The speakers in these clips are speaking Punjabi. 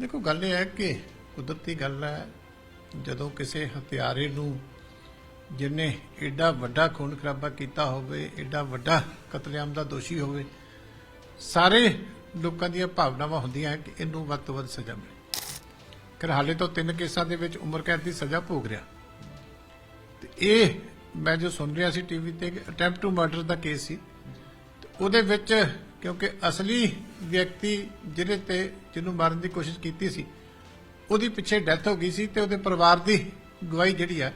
ਦੇਖੋ, ਗੱਲ ਇਹ ਹੈ ਕਿ ਕੁਦਰਤੀ ਗੱਲ ਹੈ, ਜਦੋਂ ਕਿਸੇ ਹਥਿਆਰੇ ਨੂੰ ਜਿਹਨੇ ਐਡਾ ਵੱਡਾ ਖੂਨ ਖਰਾਬਾ ਕੀਤਾ ਹੋਵੇ ਐਡਾ ਵੱਡਾ ਕਤਲੇਆਮ ਦਾ ਦੋਸ਼ੀ ਹੋਵੇ, ਸਾਰੇ ਲੋਕਾਂ ਦੀਆਂ ਭਾਵਨਾਵਾਂ ਹੁੰਦੀਆਂ ਕਿ ਇਹਨੂੰ ਵੱਧ ਤੋਂ ਵੱਧ ਸਜ਼ਾ ਮਿਲੇ। ਕਰ ਹਾਲੇ ਤੋਂ ਤਿੰਨ ਕੇਸਾਂ ਦੇ ਵਿੱਚ ਉਮਰ ਕੈਦ ਦੀ ਸਜ਼ਾ ਭੋਗ ਰਿਹਾ। ਤੇ ਇਹ ਮੈਂ ਜੋ ਸੁਣ ਰਿਹਾ ਸੀ ਟੀਵੀ ਤੇ ਅਟੈਂਪਟ ਟੂ ਮਰਡਰ ਦਾ ਕੇਸ ਸੀ। ਤੇ ਉਹਦੇ ਵਿੱਚ ਕਿਉਂਕਿ ਅਸਲੀ ਵਿਅਕਤੀ ਜਿਹਦੇ ਤੇ, ਜਿਹਨੂੰ ਮਾਰਨ ਦੀ ਕੋਸ਼ਿਸ਼ ਕੀਤੀ ਸੀ, ਉਹਦੀ ਪਿੱਛੇ ਡੈਥ ਹੋ ਗਈ ਸੀ ਤੇ ਉਹਦੇ ਪਰਿਵਾਰ ਦੀ ਗਵਾਹੀ ਜਿਹੜੀ ਆ,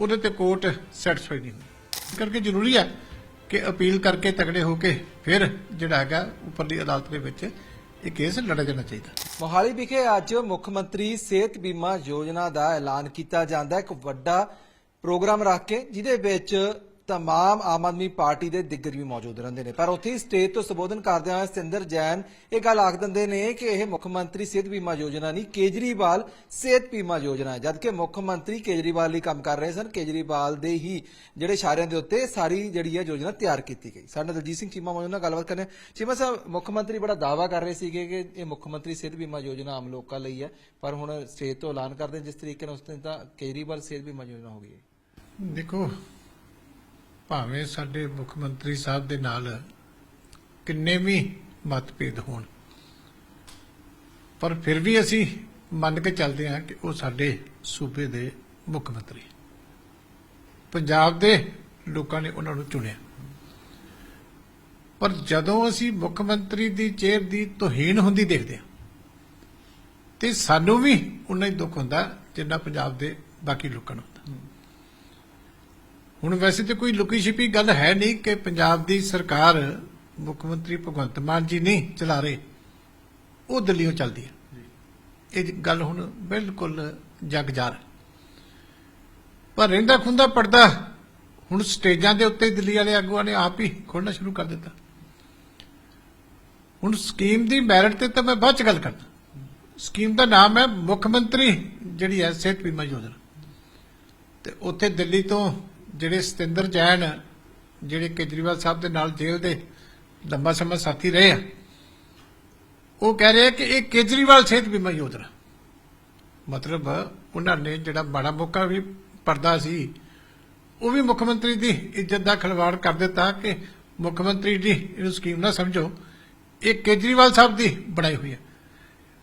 ਉਹਦੇ ਤੇ ਕੋਰਟ ਸੈਟੀਸਫਾਈ ਨਹੀਂ ਹੋਈ। ਕਰਕੇ ਜ਼ਰੂਰੀ ਹੈ ਕਿ ਅਪੀਲ ਕਰਕੇ ਤਗੜੇ ਹੋ ਕੇ ਫਿਰ ਜਿਹੜਾ ਹੈਗਾ ਉੱਪਰਲੀ ਅਦਾਲਤ ਦੇ ਵਿੱਚ ਇਹ ਕੇਸ ਲੜਿਆ ਜਾਣਾ ਚਾਹੀਦਾ। ਮੋਹਾਲੀ ਵਿਖੇ ਅੱਜ ਮੁੱਖ ਮੰਤਰੀ ਸਿਹਤ ਬੀਮਾ ਯੋਜਨਾ ਦਾ ਐਲਾਨ ਕੀਤਾ ਜਾਂਦਾ। ਇੱਕ ਵੱਡਾ ਪ੍ਰੋਗਰਾਮ ਰੱਖ ਕੇ ਜਿਹਦੇ ਵਿੱਚ ਤਮਾਮ ਆਮ ਆਦਮੀ ਪਾਰਟੀ ਦੇ ਦਿੱਗਜ ਵੀ ਮੌਜੂਦ ਰਹਿੰਦੇ ਨੇ ਪਰ ਉੱਥੇ ਸਟੇਜ ਤੋਂ ਸੰਬੋਧਨ ਕਰਦਿਆਂ ਹੋਏ ਸਿੰਦਰ ਜੈਨ ਇਹ ਗੱਲ ਆਖ ਦਿੰਦੇ ਨੇ ਕਿ ਇਹ ਮੁੱਖ ਮੰਤਰੀ ਸਿਹਤ ਬੀਮਾ ਯੋਜਨਾ ਨਹੀਂ ਕੇਜਰੀਵਾਲ ਸਿਹਤ ਬੀਮਾ ਯੋਜਨਾ ਹੈ ਜਦਕਿ ਮੁੱਖ ਮੰਤਰੀ ਕੇਜਰੀਵਾਲ ਲਈ ਕੰਮ ਕਰ ਰਹੇ ਸਨ ਕੇਜਰੀਵਾਲ ਦੇ ਹੀ ਜਿਹੜੇ ਇਸ਼ਾਰਿਆਂ ਦੇ ਉੱਤੇ ਸਾਰੀ ਜਿਹੜੀ ਹੈ ਯੋਜਨਾ ਤਿਆਰ ਕੀਤੀ ਗਈ ਸਾਡੇ ਦਲਜੀਤ ਸਿੰਘ ਚੀਮਾ ਮੌਜੂਦ ਨਾਲ ਗੱਲਬਾਤ ਕਰਨੇ ਚੀਮਾ ਸਾਹਿਬ ਮੁੱਖ ਮੰਤਰੀ ਬੜਾ ਦਾਅਵਾ ਕਰ ਰਹੇ ਸੀਗੇ ਕਿ ਇਹ ਮੁੱਖ ਮੰਤਰੀ ਸਿਹਤ ਬੀਮਾ ਯੋਜਨਾ ਆਮ ਲੋਕਾਂ ਲਈ ਹੈ ਪਰ ਹੁਣ ਸਟੇਜ ਤੋਂ ਐਲਾਨ ਕਰਦੇ ਜਿਸ ਤਰੀਕੇ ਨਾਲ ਉਸ ਦਿਨ ਤਾਂ ਕੇਜਰੀਵਾਲ ਸਿਹਤ ਬੀਮਾ ਯੋਜਨਾ ਹੋ ਗਈ ਹੈ ਦੇਖੋ ਭਾਵੇਂ ਸਾਡੇ ਮੁੱਖ ਮੰਤਰੀ ਸਾਹਿਬ ਦੇ ਨਾਲ ਕਿੰਨੇ ਵੀ ਮਤਭੇਦ ਹੋਣ, ਪਰ ਫਿਰ ਵੀ ਅਸੀਂ ਮੰਨ ਕੇ ਚੱਲਦੇ ਹਾਂ ਕਿ ਉਹ ਸਾਡੇ ਸੂਬੇ ਦੇ ਮੁੱਖ ਮੰਤਰੀ ਪੰਜਾਬ ਦੇ ਲੋਕਾਂ ਨੇ ਉਹਨਾਂ ਨੂੰ ਚੁਣਿਆ। ਪਰ ਜਦੋਂ ਅਸੀਂ ਮੁੱਖ ਮੰਤਰੀ ਦੀ ਚੇਅਰ ਦੀ ਤੋਹੀਨ ਹੁੰਦੀ ਦੇਖਦੇ ਹਾਂ, ਤੇ ਸਾਨੂੰ ਵੀ ਉਨਾ ਹੀ ਦੁੱਖ ਹੁੰਦਾ ਜਿੰਨਾ ਪੰਜਾਬ ਦੇ ਬਾਕੀ ਲੋਕਾਂ ਨੂੰ ਹੁਣ ਵੈਸੇ ਤੇ ਕੋਈ ਲੁਕੀ ਛਿਪੀ ਗੱਲ ਹੈ ਨਹੀਂ ਕਿ ਪੰਜਾਬ ਦੀ ਸਰਕਾਰ ਮੁੱਖ ਮੰਤਰੀ ਭਗਵੰਤ ਮਾਨ ਜੀ ਨਹੀਂ ਚਲਾ ਰਹੇ। ਉਹ ਦਿੱਲੀੋਂ ਚੱਲਦੀ ਹੈ। ਇਹ ਗੱਲ ਹੁਣ ਬਿਲਕੁਲ ਜਗ ਜਾਰ ਪਰ ਰਹਿੰਦਾ ਖੁੰਦਾ ਪੜਦਾ ਹੁਣ ਸਟੇਜਾਂ ਦੇ ਉੱਤੇ ਦਿੱਲੀ ਵਾਲੇ ਆਗੂਆਂ ਨੇ ਆਪ ਹੀ ਖੋਲਣਾ ਸ਼ੁਰੂ ਕਰ ਦਿੱਤਾ। ਹੁਣ ਸਕੀਮ ਦੀ ਮੈਰਿਟ ਤੇ ਤਾਂ ਮੈਂ ਬਾਅਦ ਚ ਗੱਲ ਕਰਦਾ। ਸਕੀਮ ਦਾ ਨਾਮ ਹੈ ਮੁੱਖ ਮੰਤਰੀ ਜਿਹੜੀ ਹੈ ਸਿਹਤ ਬੀਮਾ ਯੋਜਨਾ। ਤੇ ਉੱਥੇ ਦਿੱਲੀ ਤੋਂ ਜਿਹੜੇ ਸਤਿੰਦਰ ਜੈਨ, ਜਿਹੜੇ ਕੇਜਰੀਵਾਲ ਸਾਹਿਬ ਦੇ ਨਾਲ ਜੇਲ੍ਹ ਦੇ ਲੰਬਾ ਸਮਾਂ ਸਾਥੀ ਰਹੇ ਆ, ਉਹ ਕਹਿ ਰਹੇ ਕਿ ਇਹ ਕੇਜਰੀਵਾਲ ਸਿਹਤ ਬੀਮਾ ਯੋਜਨਾ। ਮਤਲਬ ਉਹਨਾਂ ਨੇ ਜਿਹੜਾ ਮਾੜਾ ਮੌਕਾ ਵੀ ਪਰਦਾ ਸੀ, ਉਹ ਵੀ ਮੁੱਖ ਮੰਤਰੀ ਦੀ ਇੱਜ਼ਤ ਦਾ ਖਿਲਵਾੜ ਕਰ ਦਿੱਤਾ ਕਿ ਮੁੱਖ ਮੰਤਰੀ ਦੀ ਇਹਨੂੰ ਸਕੀਮ ਨਾ ਸਮਝੋ, ਇਹ ਕੇਜਰੀਵਾਲ ਸਾਹਿਬ ਦੀ ਬਣਾਈ ਹੋਈ ਹੈ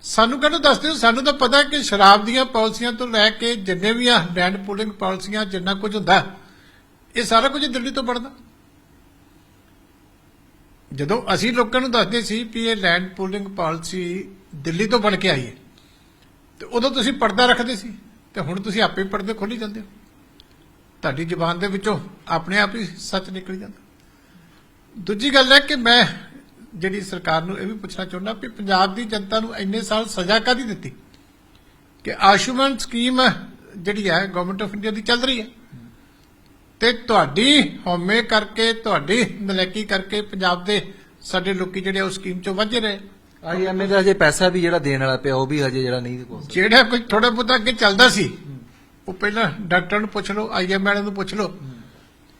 ਸਾਨੂੰ ਕਹਿੰਦੇ ਦੱਸ ਦਿਓ, ਸਾਨੂੰ ਤਾਂ ਪਤਾ ਕਿ ਸ਼ਰਾਬ ਦੀਆਂ ਪਾਲਿਸੀਆਂ ਤੋਂ ਲੈ ਕੇ ਜਿੰਨੇ ਵੀ ਆ ਬੈਂਡ ਪੂਲਿੰਗ ਪਾਲਿਸੀਆਂ, ਜਿੰਨਾ ਕੁਝ ਹੁੰਦਾ ਇਹ ਸਾਰਾ ਕੁਝ ਦਿੱਲੀ ਤੋਂ ਬਣਦਾ। ਜਦੋਂ ਅਸੀਂ ਲੋਕਾਂ ਨੂੰ ਦੱਸਦੇ ਸੀ ਵੀ ਇਹ ਲੈਂਡ ਪੂਲਿੰਗ ਪਾਲਿਸੀ ਦਿੱਲੀ ਤੋਂ ਬਣ ਕੇ ਆਈ ਹੈ, ਤੇ ਉਦੋਂ ਤੁਸੀਂ ਪਰਦਾ ਰੱਖਦੇ ਸੀ, ਤੇ ਹੁਣ ਤੁਸੀਂ ਆਪੇ ਪਰਦੇ ਖੋਲੀ ਜਾਂਦੇ ਹੋ। ਤੁਹਾਡੀ ਜ਼ੁਬਾਨ ਦੇ ਵਿੱਚੋਂ ਆਪਣੇ ਆਪ ਹੀ ਸੱਚ ਨਿਕਲ ਜਾਂਦਾ। ਦੂਜੀ ਗੱਲ ਹੈ ਕਿ ਮੈਂ ਜਿਹੜੀ ਸਰਕਾਰ ਨੂੰ ਇਹ ਵੀ ਪੁੱਛਣਾ ਚਾਹੁੰਦਾ ਵੀ ਪੰਜਾਬ ਦੀ ਜਨਤਾ ਨੂੰ ਇੰਨੇ ਸਾਲ ਸਜ਼ਾ ਕਾਦੀ ਦਿੱਤੀ? ਕਿ ਆਯੁਸ਼ਮਾਨ ਸਕੀਮ ਜਿਹੜੀ ਹੈ ਗਵਰਨਮੈਂਟ ਆਫ ਇੰਡੀਆ ਦੀ ਚੱਲ ਰਹੀ ਹੈ। ਤੇ ਤੁਹਾਡੀ ਹਉਮੈ ਕਰਕੇ ਤੁਹਾਡੀ ਨਲੈਕੀ ਕਰਕੇ ਪੰਜਾਬ ਦੇ ਸਾਡੇ ਲੋਕੀ ਜਿਹੜੇ ਉਸ ਸਕੀਮ ਚੋਂ ਵਾਝੇ ਰਹੇ। ਆਈਐਮਏ ਦਾ ਹਜੇ ਪੈਸਾ ਵੀ ਜਿਹੜਾ ਦੇਣ ਵਾਲਾ ਪਿਆ ਉਹ ਵੀ ਹਜੇ ਜਿਹੜਾ ਨਹੀਂ ਕੋਲ ਜਿਹੜਾ ਕੋਈ ਥੋੜਾ ਬਹੁਤਾ ਅੱਗੇ ਚੱਲਦਾ ਸੀ ਉਹ ਪਹਿਲਾਂ ਡਾਕਟਰ ਨੂੰ ਪੁੱਛ ਲਓ ਆਈਐਮ ਵਾਲਿਆਂ ਨੂੰ ਪੁੱਛ ਲਓ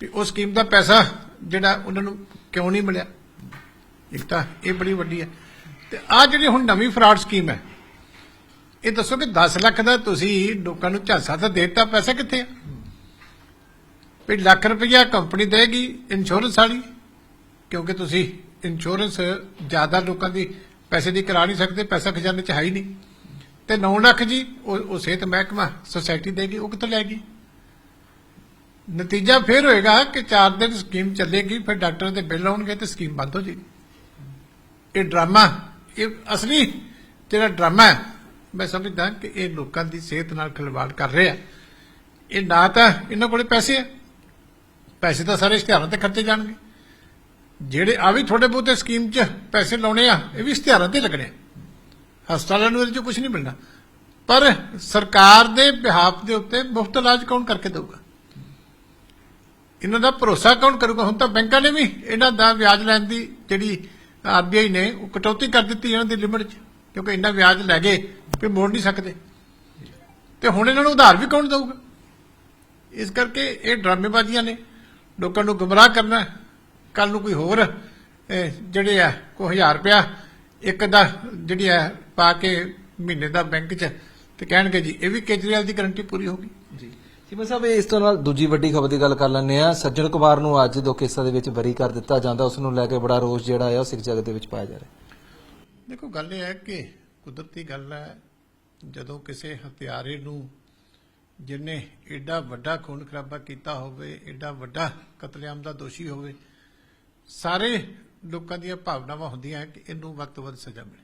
ਵੀ ਉਹ ਸਕੀਮ ਦਾ ਪੈਸਾ ਜਿਹੜਾ ਉਹਨਾਂ ਨੂੰ ਕਿਉਂ ਨਹੀਂ ਮਿਲਿਆ? ਇੱਕ ਤਾਂ ਇਹ ਬੜੀ ਵੱਡੀ ਹੈ। ਤੇ ਆ ਜਿਹੜੀ ਹੁਣ ਨਵੀਂ ਫਰਾਡ ਸਕੀਮ ਹੈ ਇਹ ਦੱਸੋ ਕਿ 10 ਲੱਖ ਦਾ ਤੁਸੀਂ ਲੋਕਾਂ ਨੂੰ ਝਾਂਸਾ ਤਾਂ ਦੇ ਦਿੱਤਾ ਪੈਸਾ ਕਿੱਥੇ ਆ? ਵੀ ਲੱਖ ਰੁਪਈਆ ਕੰਪਨੀ ਦੇਗੀ ਇੰਸ਼ੋਰੈਂਸ ਵਾਲੀ, ਕਿਉਂਕਿ ਤੁਸੀਂ ਇੰਸ਼ੋਰੈਂਸ ਜ਼ਿਆਦਾ ਲੋਕਾਂ ਦੀ ਪੈਸੇ ਦੀ ਕਰਾ ਨਹੀਂ ਸਕਦੇ, ਪੈਸਾ ਖਜ਼ਾਨੇ 'ਚ ਹੈ ਹੀ ਨਹੀਂ। ਤੇ 9 ਲੱਖ ਜੀ, ਉਹ ਸਿਹਤ ਮਹਿਕਮਾ ਸੁਸਾਇਟੀ ਦੇਗੀ, ਉਹ ਕਿੱਥੋਂ ਲੈਗੀ? ਨਤੀਜਾ ਫੇਰ ਹੋਏਗਾ ਕਿ 4 ਦਿਨ ਸਕੀਮ ਚੱਲੇਗੀ, ਫਿਰ ਡਾਕਟਰ ਦੇ ਬਿੱਲ ਆਉਣਗੇ ਤੇ ਸਕੀਮ ਬੰਦ ਹੋ ਜਾਏਗੀ ਇਹ ਡਰਾਮਾ, ਇਹ ਅਸਲੀ ਜਿਹੜਾ ਡਰਾਮਾ ਹੈ, ਮੈਂ ਸਮਝਦਾ ਕਿ ਇਹ ਲੋਕਾਂ ਦੀ ਸਿਹਤ ਨਾਲ ਖਿਲਵਾੜ ਕਰ ਰਿਹਾ। ਇਹ ਨਾ ਤਾਂ ਇਹਨਾਂ ਕੋਲੇ ਪੈਸੇ ਆ ਪੈਸੇ ਤਾਂ ਸਾਰੇ ਇਸ਼ਤਿਹਾਰਾਂ ਤੇ ਖਰਚੇ ਜਾਣਗੇ। ਜਿਹੜੇ ਆ ਵੀ ਥੋੜੇ ਬਹੁਤੇ ਸਕੀਮ 'ਚ ਪੈਸੇ ਲਾਉਣੇ ਆ, ਇਹ ਵੀ ਇਸ਼ਤਿਹਾਰਾਂ ਤੇ ਲੱਗਣੇ ਆ। ਹਸਪਤਾਲਾਂ ਨੂੰ ਇਹਦੇ 'ਚ ਕੁਝ ਨਹੀਂ ਮਿਲਣਾ। ਪਰ ਸਰਕਾਰ ਦੇ ਬਿਹਾਫ ਦੇ ਉੱਤੇ ਮੁਫਤ ਇਲਾਜ ਕੌਣ ਕਰਕੇ ਦੇਊਗਾ? ਇਹਨਾਂ ਦਾ ਭਰੋਸਾ ਕੌਣ ਕਰੂਗਾ? ਹੁਣ ਤਾਂ ਬੈਂਕਾਂ ਨੇ ਵੀ ਇਹਨਾਂ ਦਾ ਵਿਆਜ ਲੈਣ ਦੀ ਜਿਹੜੀ ਆਰਬੀਆਈ ਨੇ, ਉਹ ਕਟੌਤੀ ਕਰ ਦਿੱਤੀ ਇਹਨਾਂ ਦੀ ਲਿਮਟ 'ਚ, ਕਿਉਂਕਿ ਇੰਨਾ ਵਿਆਜ ਲੈ ਗਏ ਕਿ ਮੋੜ ਨਹੀਂ ਸਕਦੇ। ਤੇ ਹੁਣ ਇਹਨਾਂ ਨੂੰ ਉਧਾਰ ਵੀ ਕੌਣ ਦੇਊਗਾ? ਇਸ ਕਰਕੇ ਇਹ ਡਰਾਮੇਬਾਜ਼ੀਆਂ ਨੇ। ਲੋਕਾਂ ਨੂੰ ਗੁੰਮਰਾਹ ਕਰਨਾ ਕੱਲ ਨੂੰ ਕੋਈ ਹੋਰ ਜਿਹੜੇ ਆ ਕੋਈ ਹਜ਼ਾਰ ਰੁਪਇਆ ਇੱਕ ਦਾ ਜਿਹੜੀ ਹੈ ਪਾ ਕੇ ਮਹੀਨੇ ਦਾ ਬੈਂਕ 'ਚ ਤੇ ਕਹਿਣਗੇ ਜੀ ਇਹ ਵੀ ਕੇਜਰੀਵਾਲ ਦੀ ਗਾਰੰਟੀ ਪੂਰੀ ਹੋ ਗਈ ਜੀ। ਚੀਮਾ ਸਾਹਿਬ ਇਸ ਤੋਂ ਨਾਲ ਦੂਜੀ ਵੱਡੀ ਖਬਰ ਦੀ ਗੱਲ ਕਰ ਲੈਂਦੇ ਆ ਸੱਜਣ ਕੁਮਾਰ ਨੂੰ ਅੱਜ ਦੋ ਕੇਸਾਂ ਦੇ ਵਿੱਚ ਬਰੀ ਕਰ ਦਿੱਤਾ ਜਾਂਦਾ। ਉਸ ਨੂੰ ਲੈ ਕੇ ਬੜਾ ਰੋਸ ਜਿਹੜਾ ਆ ਉਹ ਸਿੱਖ ਜਗਤ ਦੇ ਵਿੱਚ ਪਾਇਆ ਜਾ ਰਿਹਾ ਦੇਖੋ ਗੱਲ ਇਹ ਹੈ ਕਿ ਕੁਦਰਤੀ ਗੱਲ ਹੈ ਜਦੋਂ ਕਿਸੇ ਹਥਿਆਰੇ ਨੂੰ ਜਿਹਨੇ ਐਡਾ ਵੱਡਾ ਖੂਨ ਖਰਾਬਾ ਕੀਤਾ ਹੋਵੇ ਐਡਾ ਵੱਡਾ ਕਤਲੇਆਮ ਦਾ ਦੋਸ਼ੀ ਹੋਵੇ, ਸਾਰੇ ਲੋਕਾਂ ਦੀਆਂ ਭਾਵਨਾਵਾਂ ਹੁੰਦੀਆਂ ਕਿ ਇਹਨੂੰ ਵੱਧ ਤੋਂ ਵੱਧ ਸਜ਼ਾ ਮਿਲੇ।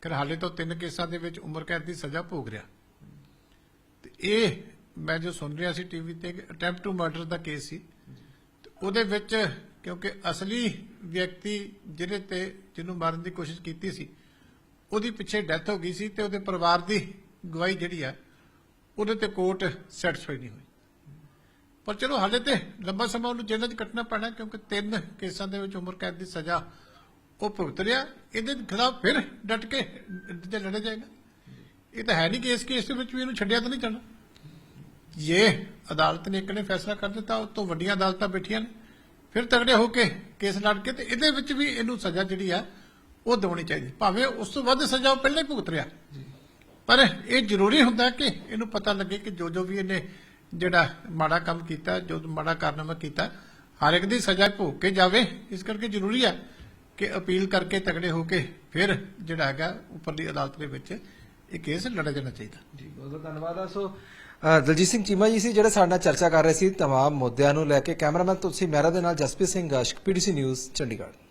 ਕਰ ਹਾਲੇ ਤੋਂ ਤਿੰਨ ਕੇਸਾਂ ਦੇ ਵਿੱਚ ਉਮਰ ਕੈਦ ਦੀ ਸਜ਼ਾ ਭੋਗ ਰਿਹਾ। ਤੇ ਇਹ ਮੈਂ ਜੋ ਸੁਣ ਰਿਹਾ ਸੀ ਟੀਵੀ ਤੇ ਅਟੈਂਪਟ ਟੂ ਮਰਡਰ ਦਾ ਕੇਸ ਸੀ। ਤੇ ਉਹਦੇ ਵਿੱਚ ਕਿਉਂਕਿ ਅਸਲੀ ਵਿਅਕਤੀ ਜਿਹਦੇ ਤੇ, ਜਿਹਨੂੰ ਮਾਰਨ ਦੀ ਕੋਸ਼ਿਸ਼ ਕੀਤੀ ਸੀ, ਉਹਦੀ ਪਿੱਛੇ ਡੈਥ ਹੋ ਗਈ ਸੀ ਤੇ ਉਹਦੇ ਪਰਿਵਾਰ ਦੀ ਗਵਾਹੀ ਜਿਹੜੀ ਆ ਉਹਦੇ ਤੇ ਕੋਰਟ ਸੈਟੀਸਫਾਈ ਨਹੀਂ ਹੋਈ। ਪਰ ਚਲੋ ਹਾਲੇ ਤੇ ਲੰਬਾ ਸਮਾਂ ਉਹਨੂੰ ਜੇਲ੍ਹ 'ਚ ਕੱਟਣਾ ਪੈਣਾ ਕਿਉਂਕਿ ਤਿੰਨ ਕੇਸਾਂ ਦੇ ਵਿੱਚ ਉਮਰ ਕੈਦ ਦੀ ਸਜ਼ਾ ਉਹ ਭੁਗਤ ਰਿਹਾ। ਇਹਦੇ ਖਿਲਾਫ ਫਿਰ ਡਟ ਕੇ ਤੇ ਲੜਿਆ ਜਾਏਗਾ। ਇਹ ਤਾਂ ਹੈ ਨਹੀਂ ਕਿ ਇਸ ਕੇਸ ਦੇ ਵਿੱਚ ਵੀ ਇਹਨੂੰ ਛੱਡਿਆ ਤਾਂ ਨਹੀਂ ਜਾਣਾ। ਜੇ ਅਦਾਲਤ ਨੇ ਇੱਕ ਨੇ ਫੈਸਲਾ ਕਰ ਦਿੱਤਾ ਉਸ ਤੋਂ ਵੱਡੀਆਂ ਅਦਾਲਤਾਂ ਬੈਠੀਆਂ ਨੇ। ਫਿਰ ਤਗੜੇ ਹੋ ਕੇ ਕੇਸ ਲੜ ਕੇ ਤੇ ਇਹਦੇ ਵਿੱਚ ਵੀ ਇਹਨੂੰ ਸਜ਼ਾ ਜਿਹੜੀ ਆ, ਉਹ ਦੇਣੀ ਚਾਹੀਦੀ। ਭਾਵੇਂ ਉਸ ਤੋਂ ਵੱਧ ਸਜ਼ਾ ਉਹ ਪਹਿਲਾਂ ਹੀ ਭੁਗਤ ਰਿਹਾ। ਪਰ ਇਹ ਜ਼ਰੂਰੀ ਹੁੰਦਾ ਕਿ ਇਹਨੂੰ ਪਤਾ ਲੱਗੇ ਕਿ ਜੋ ਜੋ ਵੀ ਇਹਨੇ ਜਿਹੜਾ ਮਾੜਾ ਕੰਮ ਕੀਤਾ, ਜੋ ਮਾੜਾ ਕਾਰਨਾਮਾ ਕੀਤਾ, ਹਰ ਇੱਕ ਦੀ ਸਜ਼ਾ ਭੋਗ ਕੇ ਜਾਵੇ। ਇਸ ਕਰਕੇ ਜ਼ਰੂਰੀ ਹੈ ਕਿ ਅਪੀਲ ਕਰਕੇ ਤਗੜੇ ਹੋ ਕੇ ਫਿਰ ਜਿਹੜਾ ਹੈਗਾ ਉੱਪਰਲੀ ਅਦਾਲਤ ਦੇ ਵਿੱਚ ਇਹ ਕੇਸ ਲੜਿਆ ਜਾਣਾ ਚਾਹੀਦਾ। ਜੀ, ਬਹੁਤ ਬਹੁਤ ਧੰਨਵਾਦ ਆ। ਸੋ ਦਲਜੀਤ ਸਿੰਘ ਚੀਮਾ ਜੀ ਸੀ ਜਿਹੜੇ ਸਾਡੇ ਨਾਲ ਚਰਚਾ ਕਰ ਰਹੇ ਸੀ ਤਮਾਮ ਮੁੱਦਿਆਂ ਨੂੰ ਲੈ ਕੇ। ਕੈਮਰਾਮੈਨ ਤੁਸੀਂ ਮਹਿਰਾ ਦੇ ਨਾਲ ਜਸਪ੍ਰੀਤ ਸਿੰਘ ਗਾਸ਼ਕ ਪੀਡੀਸੀ ਨਿਊਜ਼, ਚੰਡੀਗੜ੍ਹ।